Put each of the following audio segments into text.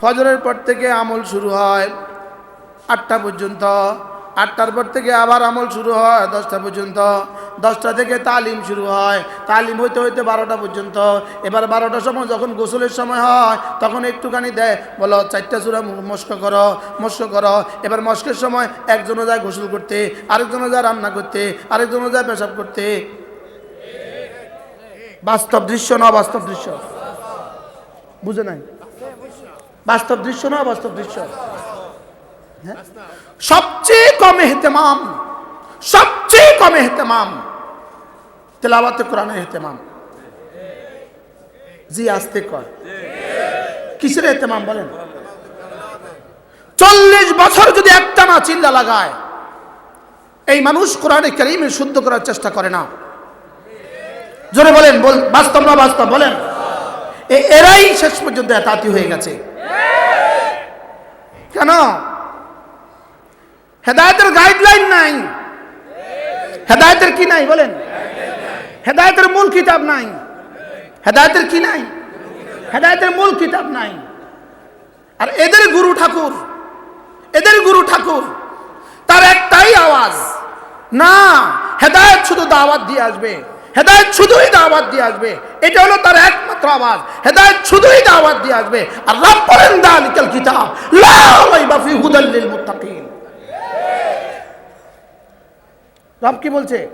ফজরের পর থেকে আমল শুরু হয় আটটা পর্যন্ত। আটটার পর থেকে আবার আমল শুরু হয় দশটা পর্যন্ত। দশটা থেকে তালিম শুরু হয়। তালিম হইতে হইতে বারোটা পর্যন্ত। এবার বারোটার সময় যখন গোসলের সময় হয়, তখন একটুখানি দেয় বলো চারটা চূড়া মস্ক করো মস্ক করো। এবার মস্কের সময় একজনও যায় গোসল করতে, আরেকজনও যায় রান্না করতে, আরেকজনও যায় পেশাব করতে। বাস্তব দৃশ্য না বাস্তব দৃশ্য? বুঝে নাই? বাস্তব দৃশ্য না বাস্তব দৃশ্য? হ্যাঁ? সবচেয়ে কম এহতেমাম, সবচেয়ে কম এহতেমাম, তেলাওয়াতে কোরআনে এহতেমাম। জি, আসতে কয়। কিসের এহতেমাম বলেন? চল্লিশ বছর যদি একটা না চিল্লা লাগায়, এই মানুষ কোরআনে কারিমে শুদ্ধ করার চেষ্টা করে না। জোরে বলেন, বল বাস্তব না বাস্তব বলেন? এরাই শেষ পর্যন্ত তাঁতি হয়ে গেছে। কেন? হেদায়তের গাইডলাইন নাই। হেদায়তের কি নাই বলেন? হেদায়তের মূল কিতাব নাই। হেদায়তের কি নাই? হেদায়তের মূল কিতাব নাই। আর এদের গুরু ঠাকুর, এদের গুরু ঠাকুর, তার একটাই আওয়াজ, না, হেদায়ত শুধু দাওয়াত দিয়ে আসবে। হেদায়ত শুধুই দাওয়াত দিয়ে আসবে। এটা হলো তার একমাত্র আওয়াজ। হেদায়ত শুধুই দাওয়াত দিয়ে আসবে। আর রব বলেন দালিকাল কিতাব। লা রাইবা ফি হুদাল লিল মুত্তাকিন। রব কি বলছে?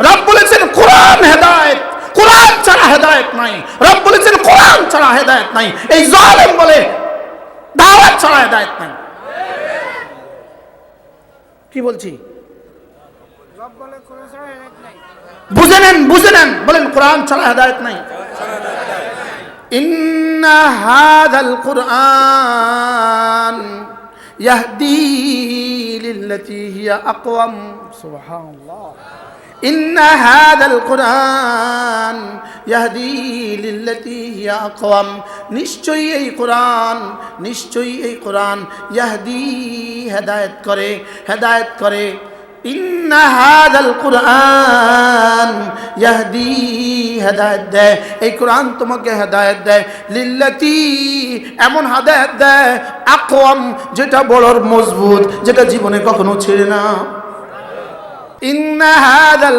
রব বলেছেন, কোরআন হেদায়ত। কোরআন ছাড়া হেদায়ত নাই। রব বলেছেন, কোরআন ছাড়া হেদায়ত নাই। এই জালেম বলে, দাওয়াত ছাড়া হেদায়ত নাই। কি বলছি বুঝে নেন বুঝে নেন বলেন কোরআন ছাড়া হেদায়েত নাই إن هذا القرآن يهدي للتي هي أقوم سبحان الله إن هذا القرآن يهدي للتي هي أقوم নিশ্চয়ই এই কোরআন নিশ্চয়ই এই কোরআন ইয়াহদি হেদায়েত করে হেদায়েত করে ইন্ন হাদাল কোরআন ইয়াহদি হেদায়েত দেয় এই কোরআন তোমাকে হেদায়েত দেয় লিল্লাতি এমন হেদায়েত দেয় আকওয়াম যেটা বড়র মজবুত যেটা জীবনে কখনো ছেড়ে না إن هذا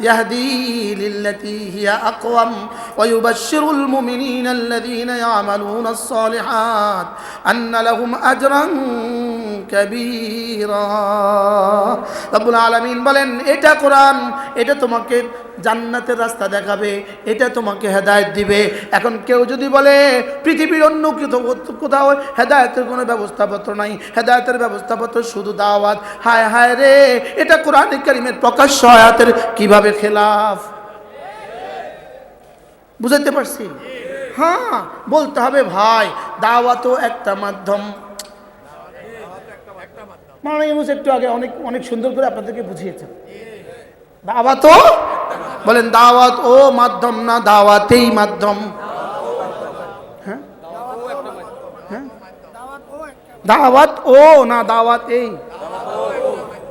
يهدي للتي هي أقوم ويبشر المؤمنين الذين يعملون الصالحات أن لهم أجرا কাবীরা। বলেন, এটা কোরআন, এটা তোমাকে জান্নাতের রাস্তা দেখাবে, এটা তোমাকে হেদায়ত দিবে। এখন কেউ যদি বলে, পৃথিবীর অন্য কোথাও হেদায়তের কোনো ব্যবস্থাপত্র নাই, হেদায়তের ব্যবস্থাপত্র শুধু দাওয়াত। হায় হায় রে, এটা কোরআন করিমের প্রকাশ্য হায়াতের কীভাবে খেলাফ? বুঝাতে পারছি? হ্যাঁ বলতে হবে, ভাই, দাওয়াতও একটা মাধ্যম। মানে ইউনুস একটু আগে অনেক অনেক সুন্দর করে আপনাদেরকে বুঝিয়েছেন। দাওয়াত ও? বলেন, দাওয়াত ও মাধ্যম না দাওয়াতেই মাধ্যম? হ্যাঁ? হ্যাঁ? দাওয়াত ও না দাওয়াত এই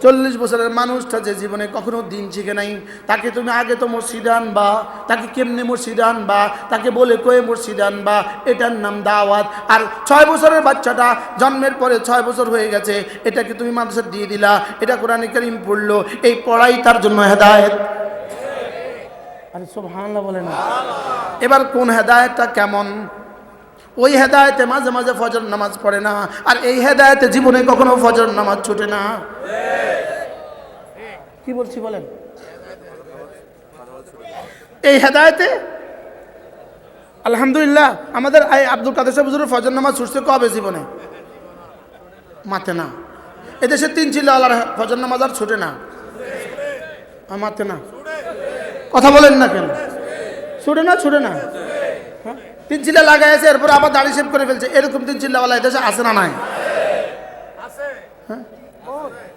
চল্লিশ বছরের মানুষটা যে জীবনে কখনো দিন শিখে নাই তাকে তুমি আগে তো মসজিদে আনবা তাকে কেমনে মসজিদে আনবা তাকে বলে কয়ে মসজিদে আনবা এটার নাম দাওয়াত। আর ছয় বছরের বাচ্চাটা জন্মের পরে ছয় বছর হয়ে গেছে এটাকে তুমি মানুষের দিয়ে দিলা এটা কোরআনে কারিম পড়ল এই পড়াই তার জন্য হেদায়েত। আরে সুবহানাল্লাহ বলে না। এবার কোন হেদায়েতটা কেমন? ওই হেদায়েতে মাঝে মাঝে ফজর নামাজ পড়ে না আর এই হেদায়েতে জীবনে কখনো ফজর নামাজ ছুটে না। কি বলছি বলেন? এই হেদায়েতে? আলহামদুলিল্লাহ, আমাদের এই আব্দুল কাদের সাহেব হুজুরের ফজর নামাজ ছুটছে কবে জীবনে? মাতে না। এদেশে তিন চিল্লা আল্লাহর ফজর নামাজ আর ছুটে না। মাতে না। কথা বলেন না কেন? ছুটে না ছুটে না? হ্যাঁ? তিন চিল্লা লাগাইছে, এরপর আবার দাড়ি শেভ করে ফেলছে। এরকম তিন চিল্লাওয়ালা এদেশে আছে না নাই?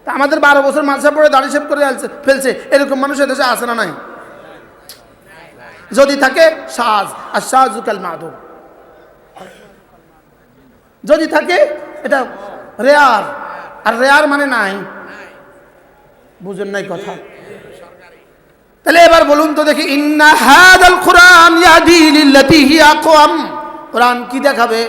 তা আমাদের বারো বছর মাঝে পড়ে দাড়ি শেভ করে ফেলছে, এরকম মানুষ এদেশে আছে না নাই? যদি থাকে, সাজ, আর সাজুকাল মাধব যদি থাকে, এটা রেয়ার, আর রেয়ার মানে নাই। বুঝেন নাই কথা। তাহলে এবার বলুন তো দেখি, ইন্না হাদাল কোরআন ইয়াদি লিল্লাতি হিয়া আকওয়াম। কোরআন কি দেখাবে?